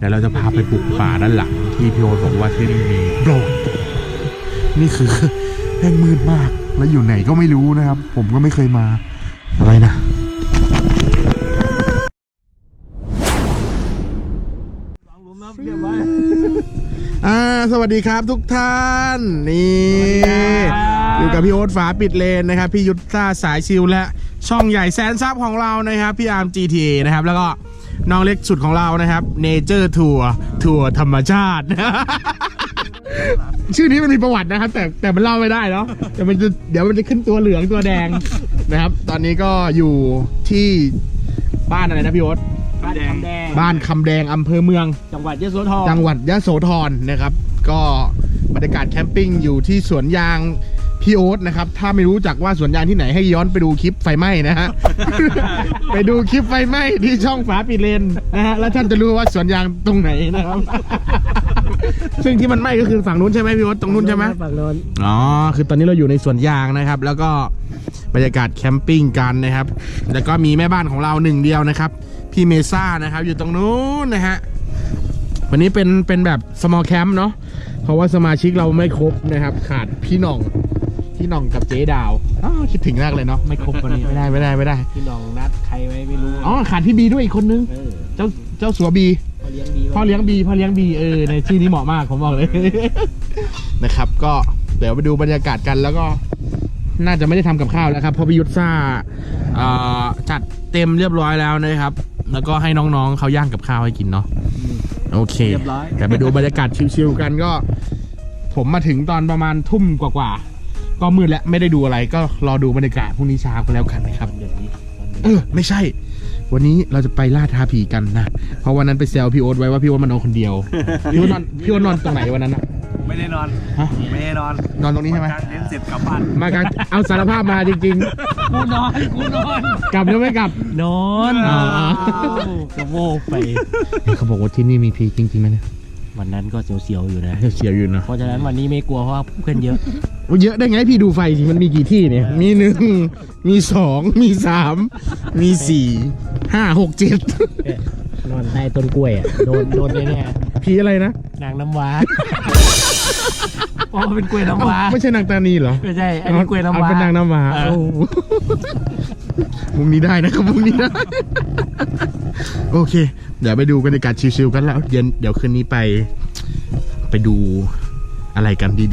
เดี๋ยวเราจะพาไปปลูกป่าด้านหลังที่พี่โอ๊ตบอกว่าที่นี่มีโบสถ์นี่คือแม่งมืดมาก แล้วอยู่ไหนก็ไม่รู้นะครับ ผมก็ไม่เคยมา อะไรนะอ่าสวัสดีครับทุกท่าน นี่อยู่กับพี่โอ๊ตฝาปิดเลนนะครับ พี่ยุทธาสายชิวและช่องใหญ่แสนซับของเรานะครับ พี่อาร์ม GTA นะครับ แล้วก็ น้องเล็กสุดของเรานะครับ Nature Tour ทัวร์ธรรมชาติ ชื่อนี้มันมีประวัตินะครับ แต่แต่มันเล่าไม่ได้เนาะแต่มันจะเดี๋ยวมันจะขึ้นตัวเหลืองตัวแดงนะครับ ตอนนี้ก็อยู่ที่บ้านอะไรนะพี่โอ๊ตบ้านคำแดงบ้านคำแดงอำเภอเมือง จังหวัดยะโสธรจังหวัดยะโสธรนะครับ ก็บรรยากาศแคมปิ้งอยู่ที่สวนยาง พี่โอ๊ตนะครับ ถ้าไม่รู้จักว่าสวนยางที่ไหนให้ย้อนไปดูคลิปไฟไหม้นะฮะ ไปดูคลิปไฟไหม้ที่ช่องฝาปิดเลนนะฮะแล้วท่านจะรู้ว่าสวนยางตรงไหนนะครับ ซึ่งที่มันไหม้ก็คือฝั่งนู้นใช่ไหมพี่โอ๊ตตรงนู้นใช่ไหม ฝั่งโน้นอ๋อ คือตอนนี้เราอยู่ในสวนยางนะครับ แล้วก็บรรยากาศแคมปิ้งกันนะครับ แล้วก็มีแม่บ้านของเราหนึ่งเดียวนะครับ พี่เมซ่านะครับ อยู่ตรงนู้นนะฮะ วันนี้เป็นเป็นแบบ small camp เนาะ เพราะว่าสมาชิกเราไม่ครบนะครับ ขาดพี่หน่อง พี่หน่องกับเจ๊ดาวอ้าวคิดถึงมากเลยเนาะไม่ครบวันนี้ไม่ได้ไม่ได้ไม่ได้พี่น้องนัดใครไว้ไม่รู้อ๋อขาดพี่บีด้วยอีกคนนึงเออเจ้าเจ้าสัวบี พ่อเลี้ยงดีพ่อเลี้ยงบีพ่อเลี้ยงบีเออในชื่อนี้เหมาะมากผมบอกเลย นะครับ ก็เดี๋ยวไปดูบรรยากาศกันแล้วก็น่าจะไม่ได้ทำกับข้าวแล้วครับเพราะพิยุทธซ่าเอ่อจัดเต็มเรียบร้อยแล้วนะครับ แล้วก็ให้น้องๆเขาย่างกับข้าวให้กินเนาะโอเคเรียบร้อย แต่ไปดูบรรยากาศชิวๆกันก็ ผมมาถึงตอนประมาณทุ่มกว่าๆ ก็มืดแล้วไม่ได้ดูอะไรก็รอดูบรรยากาศพรุ่งนี้เช้ากันแล้วกันนะครับเดี๋ยวนี้เออไม่ใช่ วันนี้เราจะไปล่าท้าผีกันนะ เพราะวันนั้นไปแซวพี่โอ๊ตไว้ว่าพี่โอ๊ตมานอนคนเดียว พี่โอ๊ตนอนพี่โอ๊ตนอนตรงไหนวันนั้นอะไม่ได้นอน ฮะ ไม่ได้นอนนอนตรงนี้ใช่ไหมกางเต็นท์เสร็จกลับบ้านมากลางเอาสารภาพมาจริง กูนอนกูนอนๆ กลับหรือไม่กลับ นอนอ๋อกระโวกไป เขาบอกว่าที่นี่มีผีจริงๆไหมเนี่ย วันนั้นก็เสียวๆอยู่นะ เสียวอยู่นะ เพราะฉะนั้นวันนี้ไม่กลัวเพราะว่าเพื่อนเยอะว่าเยอะได้ไงพี่ดูไฟสิมันมีกี่ที่เนี่ย มีหนึ่ง มีสอง มีสาม มีสี่ ห้าหกเจ็ดนอนใต้ต้นกล้วยอะ โดนโดนแน่ผีอะไรนะๆนางน้ำว้าเพราะว่าเป็นกล้วยน้ำเอ้าว้า ไม่ใช่นางตานีเหรอ ไม่ใช่ อันนี้กล้วยน้ำว้าเอาเป็นนางน้ำว้าเออโอ้โหมุมนี้ได้นะครับมุมนี้ได้ โอเค เดี๋ยวไปดูบรรยากาศชิลๆกันแล้ว เย็นเดี๋ยวคืนนี้ไป ไปดูอะไรกันดี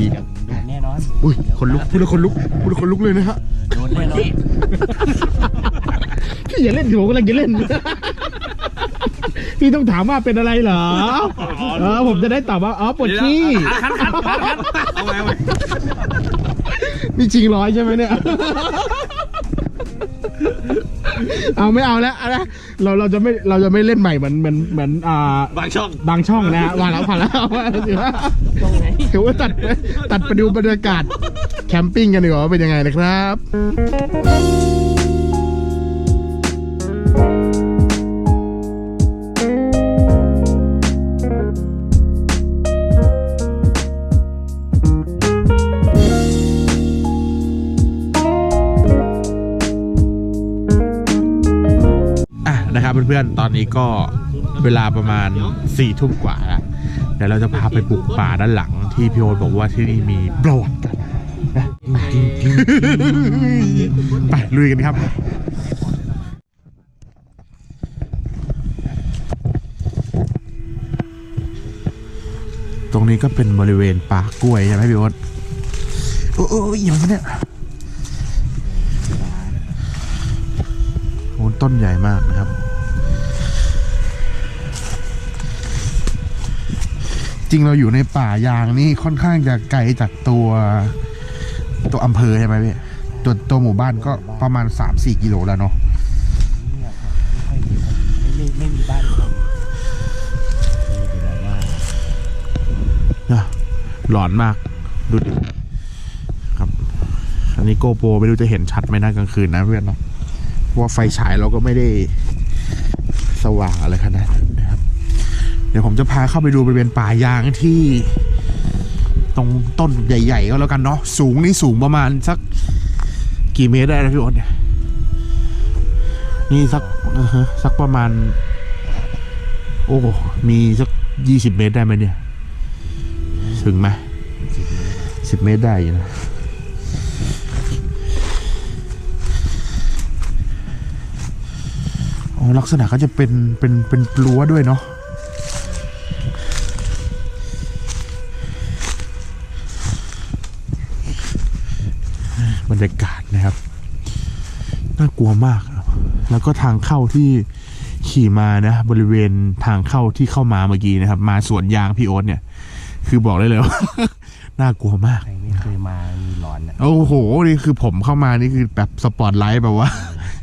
โดนแน่นอนๆอุ้ยคนลุกพูดแล้วคนลุกพูดแล้วคนลุกเลยนะฮะโดนแน่นอนพี่อย่าเล่นผมกำลังจะเล่นพี่ต้องถามว่าเป็นอะไรเหรอ เออผมจะได้ตอบว่า อ๋อปวดขี้เอาไว้เอาไว้นี่จริงร้อยใช่ไหมเนี่ย เอาไม่เอาแล้วเอาละ เราเราจะไม่เราจะไม่เล่นใหม่เหมือนเหมือนเหมือนอ่าบางช่องบางช่องนะฮะว่าแล้วผ่านแล้วว่าถือว่าตรงไหนถือว่าตัดตัดไปดูบรรยากาศแคมปิ้งกันดีกว่าว่าเป็นยังไงนะครับ เพื่อนๆ ตอนนี้ก็เวลาประมาณสี่ทุ่มกว่าแล้วเดี๋ยวเราจะพาไปปลูกป่าด้านหลังที่พี่โอ๊ตบอกว่าที่นี่มีโบสถ์นะไปลุยกันครับตรงนี้ก็เป็นบริเวณป่ากล้วยใช่ไหมพี่โอ๊ตโอ้โอ้ยอย่างนี้เนี่ยโอ้ต้นใหญ่มากนะครับ จริงเราอยู่ในป่ายางนี่ค่อนข้างจะไกลจากตัวตัวอำเภอใช่ไหมพี่ตัวตัวหมู่บ้านก็ประมาณ 3-4 กิโลแล้วเนาะไม่ไม่ไม่มีบ้านคนมีแต่แบบว่านะหลอนมากดูดิครับ อันนี้โกโปรไม่รู้จะเห็นชัดไหมนะกลางคืนนะเพื่อนเนาะเพราะว่าไฟฉายเราก็ไม่ได้สว่างอะไรขนาดนั้นนะครับ เดี๋ยวผมจะพาเข้าไปดูบริเวณป่ายางที่ตรงต้นใหญ่ ๆ ก็แล้วกันเนาะสูงนี่สูงประมาณสักกี่เมตรได้นะพี่โอ๊ตเนี่ยนี่สักสักประมาณ โอ้มีสักยี่สิบเมตรได้ไหมเนี่ย ถึงไหมสิบเมตรได้อยู่นะอ๋อลักษณะก็จะเป็นเป็นเป็นรั้วด้วยเนาะ บรรยากาศนะครับ น่ากลัวมาก แล้วก็ทางเข้าที่ขี่มานะ บริเวณทางเข้าที่เข้ามาเมื่อกี้นะครับ มาสวนยางพี่โอ๊ตเนี่ย คือบอกได้เลยว่า น่ากลัวมาก ใครไม่เคยมามีหลอนอะโอ้โห นี่คือผมเข้ามานี่คือแบบสปอตไลท์แบบว่า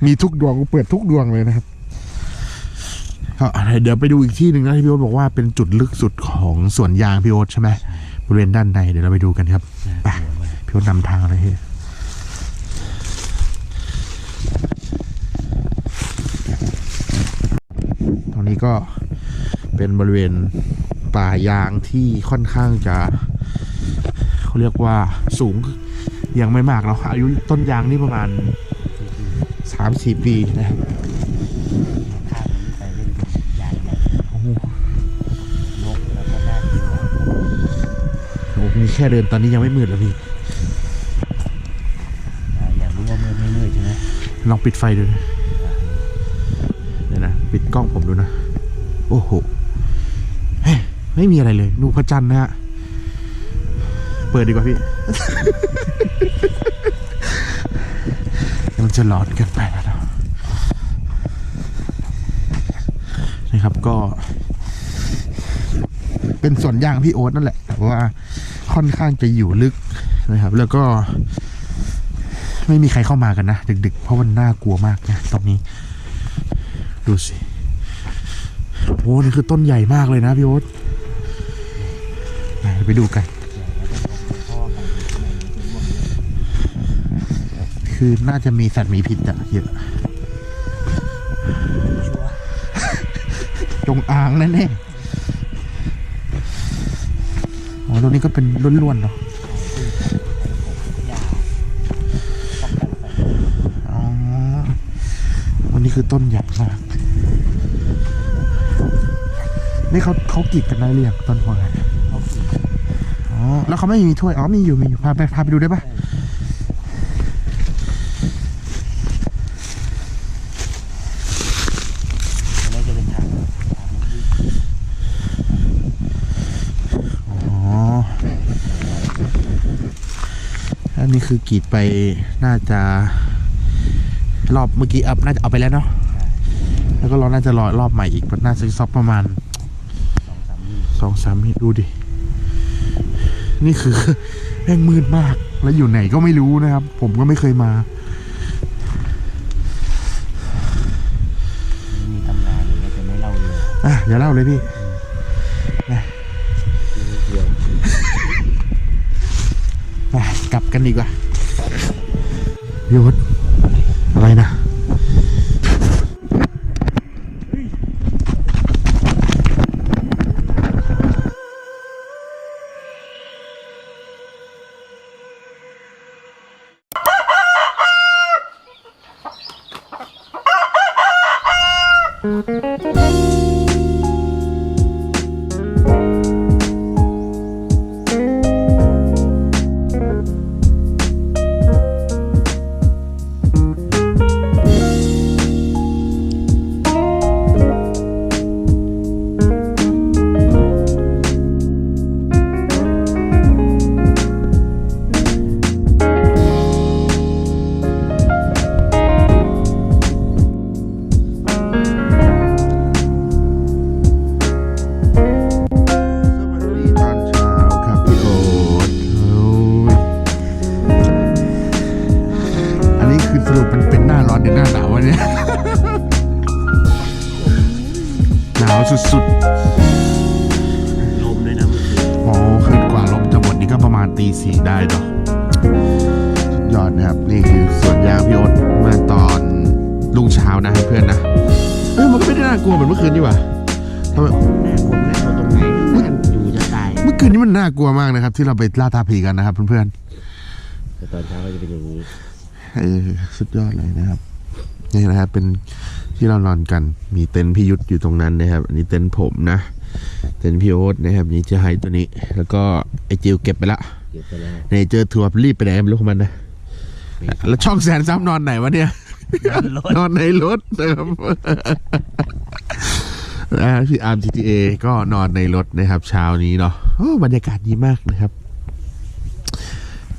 มีทุกดวงเปิดทุกดวงเลยนะครับก็เดี๋ยวไปดูอีกที่หนึ่งนะที่พี่โอ๊ตบอกว่าเป็นจุดลึกสุดของสวนยางพี่โอ๊ตใช่ไหมบริเวณด้านในเดี๋ยวเราไปดูกันครับไปพี่โอ๊ตนำทางเลยพี่ต นนี้ก็เป็นบริเวณป่ายางที่ค่อนข้างจะเขาเรียกว่าสูงยังไม่มากเนาะอายุต้นยางนี่ประมาณสามสี่ปีนะครับข้ามนี้ไปเล่นยางใหญ่โอ้โหนกแล้วก็น่ากลัวโอ้โหมีแค่เดินตอนนี้ยังไม่มืดแล้วพี่อ่าอยากรู้ว่าเมื่อยไม่เมื่อยใช่ไหมลองปิดไฟดูนะเดี๋ยวนะ ปิดกล้องผมดูนะ โอ้โหไม่มีอะไรเลย ดูพระจันทร์นะฮะ เปิดดีกว่าพี่ยวมันจะหลอนเกินไปแล้วนะครับก็ เป็นส่วนย่างพี่โอ๊ตนั่นแหละแต่ว่าค่อนข้างจะอยู่ลึกนะครับ แล้วก็ ไม่มีใครเข้ามากันนะดึก ๆ เพราะมันน่ากลัวมากนะตรงนี้ ดูสิ โอ้นี่คือต้นใหญ่มากเลยนะพี่โอ๊ตไปดูกัน คือน่าจะมีสัตว์มีพิษอะเยอะจงอางแน่ๆอ๋อตรงนี้ก็เป็นล้วนๆเนาะอ๋อวันนี้คือต้นใหญ่มาก นี่เขาเขากรีดกันได้เรียงต้นพอไงเขาขี่อ๋อแล้วเขาไม่มีถ้วยอ๋อมีอยู่มีอยู่พาไปพาไปดูได้ปะตรงนี้จะเป็นทางทางวิ่งอ๋ออันนี้คือกรีดไปน่าจะ รอบเมื่อกี้อัพน่าจะเอาไปแล้วเนาะ แล้วก็เราน่าจะรอรอบใหม่อีกน่าจะซักประมาณ องสามวี่สองสามดูดิ นี่คือแม่งมืดมาก แล้วอยู่ไหนก็ไม่รู้นะครับ ผมก็ไม่เคยมามีตำนานอย่างเงี้ยจะไม่เล่าเลยอะอย่าเล่าเลยพี่เดียวไปกลับกันดีกว่าพี่วุฒอะไรนะ สรุปมันเป็นหน้าร้อนหรือหน้าหนาววะเนี่ย หนาวสุดลมด้วยนะเมื่อคืนๆอ๋อคือกว่าลมจะหมดนี่ก็ประมาณตีสี่ได้เนาะสุดยอดนะครับ นี่คือสวนยางพี่โอ๊ตเมื่อตอนรุ่งเช้านะเพื่อนๆนะ เออมันก็ไม่ได้น่ากลัวเหมือนเมื่อคืนนี่หว่าทำไม แม่ผมแม่ตัวตรงไหนมันอยู่จะตายเมื่อคืนนี้มันน่ากลัวมากนะครับ ที่เราไปล่าท้าผีกันนะครับเพื่อนแต่ตอนเช้าก็จะเป็นอย่างนี้ๆเออ สุดยอดเลยนะครับ นี่นะครับเป็นที่เรานอนกัน มีเต็นท์พี่ยุทธอยู่ตรงนั้นนะครับ อันนี้เต็นท์ผมนะ เต็นท์พี่โอ๊ตนะครับนี่เจะให้ตัวนี้ แล้วก็ไอจิวเก็บไปละเก็บไปแล้วในเจอทัวร์รีบไปไหนไม่รู้ของมันนะ แล้วช่องแสนซ้ำนอนไหนวะเนี่ย นอนในรถนะครับอ่าพี่อาร์ม GTA ก็นอนในรถนะครับ เช้านี้เนาะโอ้บรรยากาศดีมากนะครับ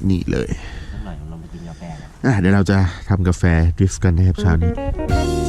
นี่เลย เดี๋ยวเราจะทำกาแฟดริฟต์กันนะครับเช้านี้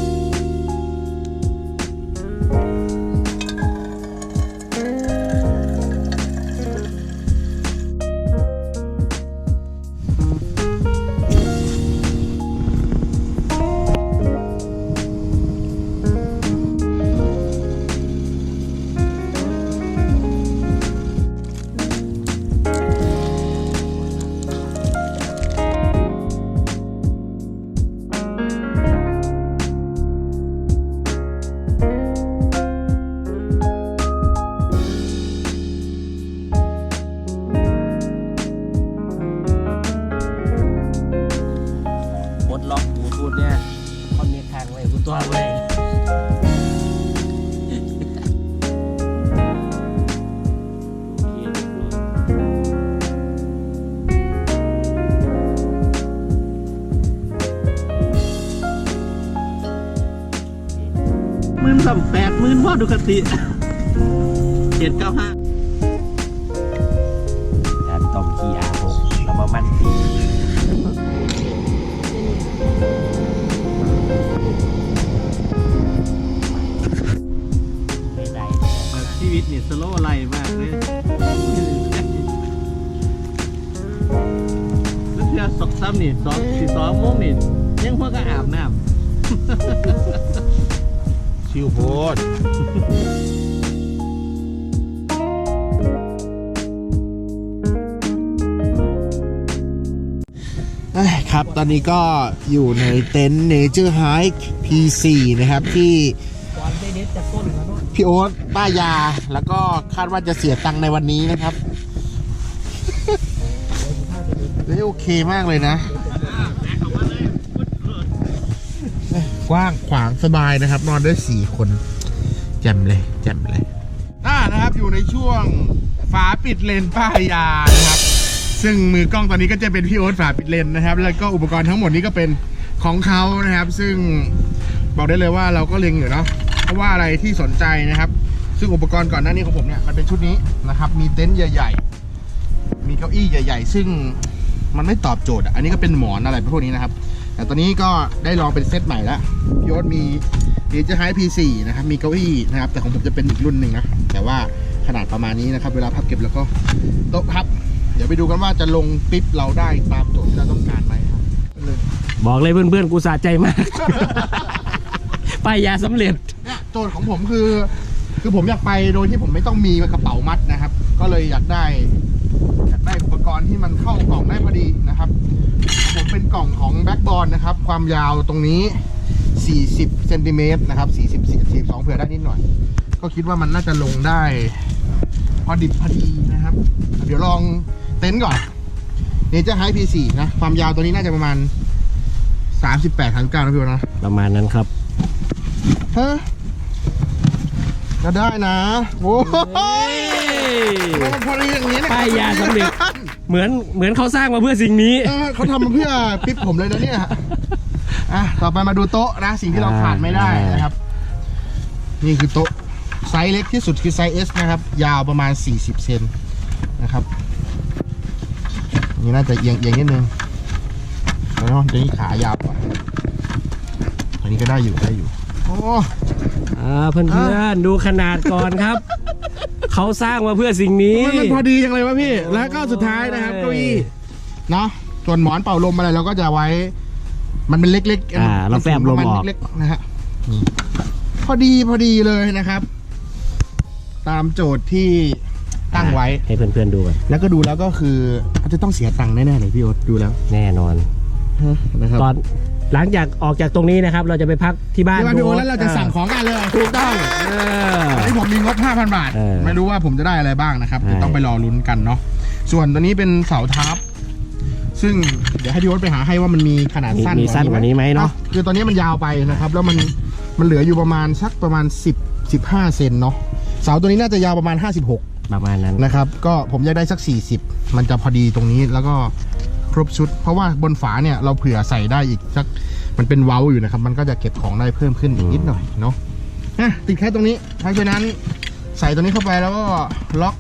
ดล็อกบูทูธเนี่ยคอนเนคทางไว้กูตัวไว้โอเคเรียหมื่นสามแปดหมื่นพ่อดูคติเจ็ดเก้าห้า นี่ยชีวิตนี่สโลว์ไลฟ์มากเลยแล้วเชื่อสองซ้ำนี่สองสี่สองโมงนี่ยังพ่อก็อาบน้ชิวโพดครับ ตอนนี้ก็อยู่ในเต็นท์ Nature Hike P4 นะครับที่ตอนได้เด็ดจะต้นแล้วเนาะ พี่โอ๊ตป้ายา แล้วก็คาดว่าจะเสียตังค์ในวันนี้นะครับเฮ้ยโอเคมากเลยนะ กว้างขวางสบายนะครับ นอนได้สี่คน แจ่มเลย แจ่มเลยอ่านะครับอยู่ในช่วงฝาปิดเลนป้ายานะครับ ซึ่งมือกล้องตอนนี้ก็จะเป็นพี่โอ๊ตฝาปิดเลนนะครับ แล้วก็อุปกรณ์ทั้งหมดนี้ก็เป็นของเขานะครับ ซึ่งบอกได้เลยว่าเราก็เล็งอยู่เนาะ เพราะว่าอะไรที่สนใจนะครับ ซึ่งอุปกรณ์ก่อนหน้านี้ของผมเนี่ยมันเป็นชุดนี้นะครับ มีเต็นท์ใหญ่ ๆ มีเก้าอี้ใหญ่ ๆ ซึ่งมันไม่ตอบโจทย์อะอันนี้ก็เป็นหมอนอะไรพวกนี้นะครับ แต่ตอนนี้ก็ได้ลองเป็นเซตใหม่แล้วพี่โอ๊ตมีดีจะไฮพีสี่นะครับ มีเก้าอี้นะครับ แต่ของผมจะเป็นอีกรุ่นหนึ่งนะ แต่ว่าขนาดประมาณนี้นะครับ เวลาพับเก็บแล้วก็โต๊ะพับ เดี๋ยวไปดูกันว่าจะลงปิ๊บเราได้ตามโจทย์ที่เราต้องการไหมครับเลยบอกเลยเพื่อนๆกูสะใจมากป้ายยาสำเร็จเนี่ย โจทย์ของผมคือ คือผมอยากไปโดยที่ผมไม่ต้องมีกระเป๋ามัดนะครับ ก็เลยอยากได้ อยากได้อุปกรณ์ที่มันเข้ากล่องได้พอดีนะครับ ผมเป็นกล่องของแบ็กบอลนะครับ ความยาวตรงนี้ 40เซนติเมตรนะครับ40 42เผื่อได้นิดหน่อย ก็คิดว่ามันน่าจะลงได้ พอดิบพอดีนะครับ เดี๋ยวลองเต็นท์ก่อนนี่จะไฮพีสี่นะ ความยาวตัวนี้น่าจะประมาณ 38 39นะพี่วะนะประมาณนั้นครับฮะ ก็ได้นะ โอ้ยมันพอดีอย่างนี้เนี่ยป้ายยาสำเร็จ เหมือนเหมือนเขาสร้างมาเพื่อสิ่งนี้ เออเขาทำมาเพื่อปิ๊บผมเลยนะเนี่ยอะต่อไปมาดูโต๊ะนะสิ่งที่เราขาดไม่ได้นะครับ นี่คือโต๊ะไซส์เล็กที่สุดคือไซส์ S นะครับ ยาวประมาณ 40 เซนนะครับ นี่น่าจะเอียงเอียงนิดนึงแล้วเดี๋ยวนี้ขายาวกว่าอันนี้ก็ได้อยู่ได้อยู่ โอ้ อ่าเพื่อนๆดูขนาดก่อนครับ เขาสร้างมาเพื่อสิ่งนี้ มันมันพอดีจังเลยวะพี่ แล้วก็สุดท้ายนะครับเก้าอี้เนาะส่วนหมอนเป่าลมอะไรเราก็จะไว้ มันเป็นเล็กๆอ่าเราแฟบลมออกนเล็กๆนะฮะพอดีพอดีเลยนะครับ ตามโจทย์ที่ตั้งไว้ให้เพื่อนๆดูกันแล้วก็ดูแล้วก็คืออาจจะต้องเสียตังค์แน่ๆเลยพี่โอ๊ตดูแล้ว แน่นอนนะครับตอน หลังจากออกจากตรงนี้นะครับ เราจะไปพักที่บ้านที่บ้านพี่โอ๊ตแล้วเราจะสั่งของกันเลยถูกต้องเอออันนี้ผมมีงบ 5,000 บาท เออไม่รู้ว่าผมจะได้อะไรบ้างนะครับใช่เดี๋ยวต้องไปรอลุ้นกันเนาะส่วนตัวนี้เป็นเสาทับ ซึ่งเดี๋ยวให้พี่โอ๊ตไปหาให้ว่ามันมีขนาดมีสั้นมีสั้นกว่านี้ไหมเนาะ คือตอนนี้มันยาวไปนะครับ แล้วมันมันเหลืออยู่ประมาณสักประมาณ 10 15 เซนเนาะเสาตัวนี้น่าจะยาวประมาณ 56 ประมาณนั้น นะครับ ก็ผมอยากได้สัก 40 มันจะพอดีตรงนี้แล้วก็ค รบชุด เพราะว่าบนฝาเนี่ยเราเผื่อใส่ได้อีกสักมันเป็นเว้าอยู่นะครับ มันก็จะเก็บของได้เพิ่มขึ้นอีกนิดหน่อยเนาะอะติดแค่ตรงนี้เพราะฉะนั้นใส่ตัวนี้เข้าไปแล้วก็ล็อก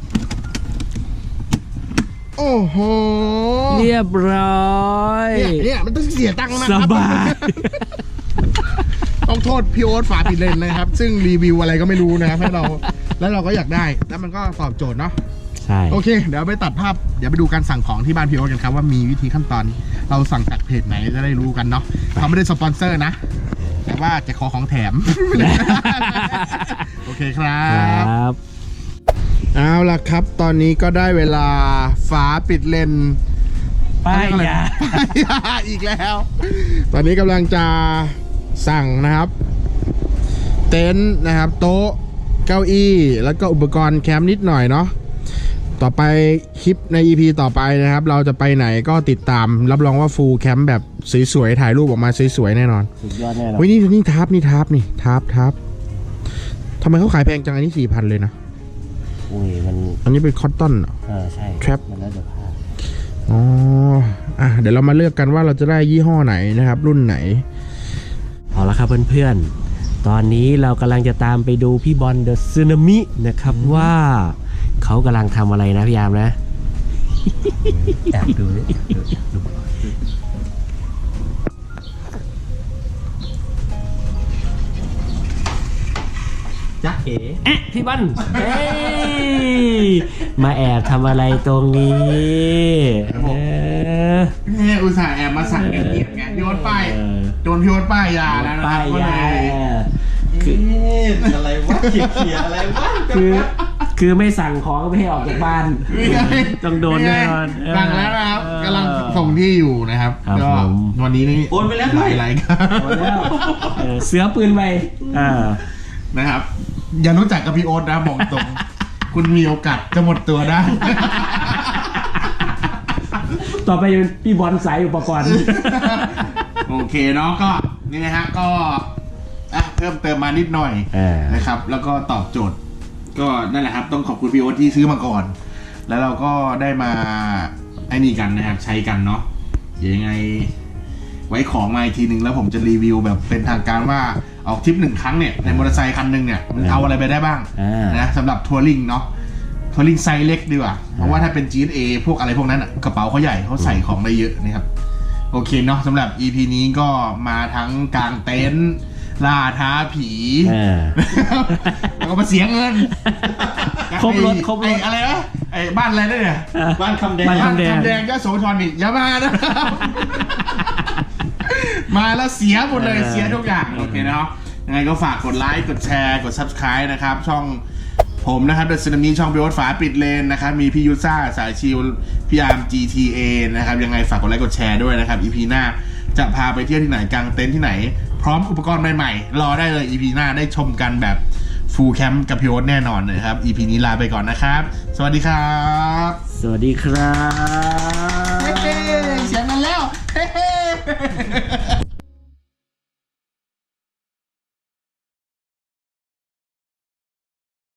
โอ้โหเรียบร้อยเนี่ยเนี่ยมันต้องเสียตังค์นะสครับบาย ต้องโทษพี่โอ๊ตฝาปิดเลนนะครับ ซึ่งรีวิวอะไรก็ไม่รู้นะครับให้เราแล้วเราก็อยากได้ แล้วมันก็ตอบโจทย์เนาะ ใช่ โอเค เดี๋ยวไปตัดภาพ เดี๋ยวไปดูการสั่งของที่บ้านพี่โอ๊ตกันครับว่ามีวิธีขั้นตอน เราสั่งจากเพจไหนจะได้รู้กันเนาะเขาไม่ได้สปอนเซอร์นะ แต่ว่าจะขอของแถม โอเคครัคบรับ เอาล่ะครับ ตอนนี้ก็ได้เวลาฝาปิดเลนป้ายยาป้ายยาอีกแล้ว ตอนนี้กำลังจะสั่งนะครับ เต็นท์นะครับ โต๊ะ เก้าอี้ แล้วก็อุปกรณ์แคมป์นิดหน่อยเนาะ ต่อไปคลิปใน EP ต่อไปนะครับ เราจะไปไหนก็ติดตาม รับรองว่าฟูลแคมป์แบบสวยๆถ่ายรูปออกมาสวยๆแน่นอนสุดยอดแน่นอนเฮ้ยนี่นี่ทับนี่ทับนี่ทับทับทำไมเขาขายแพงจังอันนี้สี่พันเลยนะอุ้ยมันอันนี้เป็นคอตตอนเหรอเออใช่ Trap มันแล้วเดี๋ยวพลาดอ๋ออะเดี๋ยวเรามาเลือกกันว่าเราจะได้ยี่ห้อไหนนะครับ รุ่นไหนเอาละครับเพื่อนๆตอนนี้เรากำลังจะตามไปดูพี่บอลเดอะซึนามินะครับว่า เขากำลังทำอะไรนะพี่ยามนะแอบดูดิจ๊ะเอ๋เอ๊ะพี่บอลเอ้ยมาแอบทำอะไรตรงนี้เออเนี่ยอุตส่าห์แอบมาสั่งเงียบๆไงพี่โอ๊ตป้ายเออโดนพี่โอ๊ตป้ายยาแล้วนะคป้ารับยก็ยาเลยคืออะไรวะเขียอะไรวะ คือ คือไม่สั่งของก็ไม่ให้ออกจากบ้าน ต้องโดนแน่นอนสั่งแล้วนะครับเออกำลังส่งที่อยู่นะครับครับก็ผม วันนี้นี่โอนไปแล้วหด้วลายยรายการหมดแล้วเออเสือปืนไปอ่า นะครับ อย่ารู้จักกับพี่โอ๊ตนะบอกตรง คุณมีโอกาสจะหมดตัวได้ ต่อไปเป็นพี่บอลสายอุปกรณ์ โอเคเนาะก็นี่นะฮะก็อะเพิ่มเติมมานิดหน่อยเออ นะครับ แล้วก็ตอบโจทย์ ก็นั่นแหละครับ ต้องขอบคุณพี่โอ๊ตที่ซื้อมาก่อน แล้วเราก็ได้มาไอ้นี่กันนะครับ ใช้กันเนาะเดี๋ยวยังไง ไว้ของมาอีกทีหนึ่งแล้วผมจะรีวิวแบบเป็นทางการว่าออกทริปหนึ่งครั้งเนี่ยในมอเตอร์ไซค์คันหนึ่งเนี่ยมันเอาอะไรไปได้บ้างอ่านะสำหรับทัวริงเนาะทัวริงไซส์เล็กดีกว่า เพราะว่าถ้าเป็น GSA พวกอะไรพวกนั้นอะกระเป๋าเขาใหญ่เขาใส่ของได้เยอะนะครับ โอเคเนาะสำหรับ EP นี้ก็มาทั้งกลางเต็นท์ ล่าท้าผีเออแล้วก็มาเสียเงินครบรถไอ้ครบรถ ไอ้อะไรวะไอ้บ้านอะไรนะเนี่ยบ้านคำแดงบ้านบ้านคำแดงคำแดงก็โสธรอีกอย่ามานะมาแล้วเสียหมดเลยเออเสียทุกอย่างโอเคเนาะยังไงก็ฝากกดไลค์กดแชร์กด Subscribe นะครับ ช่องผมนะครับเดอะซีนามีช่องพิโอตฝาปิดเลนนะครับ มีพี่ยูซ่าสายชิวพี่อาร์ม GTA นะครับ ยังไงฝากกดไลค์กดแชร์ด้วยนะครับ EP หน้าจะพาไปเที่ยวที่ไหนกลางเต็นท์ที่ไหนพ ร้อมอุปกรณ์ใหม่ๆ รอได้เลย EP หน้าได้ชมกันแบบฟูลแคมป์กับพี่โอ๊ตแน่นอนนะครับ EP นี้ลาไปก่อนนะครับ สวัสดีครับ สวัสดีครับ เฮ้เสียงกันแล้ว เฮ้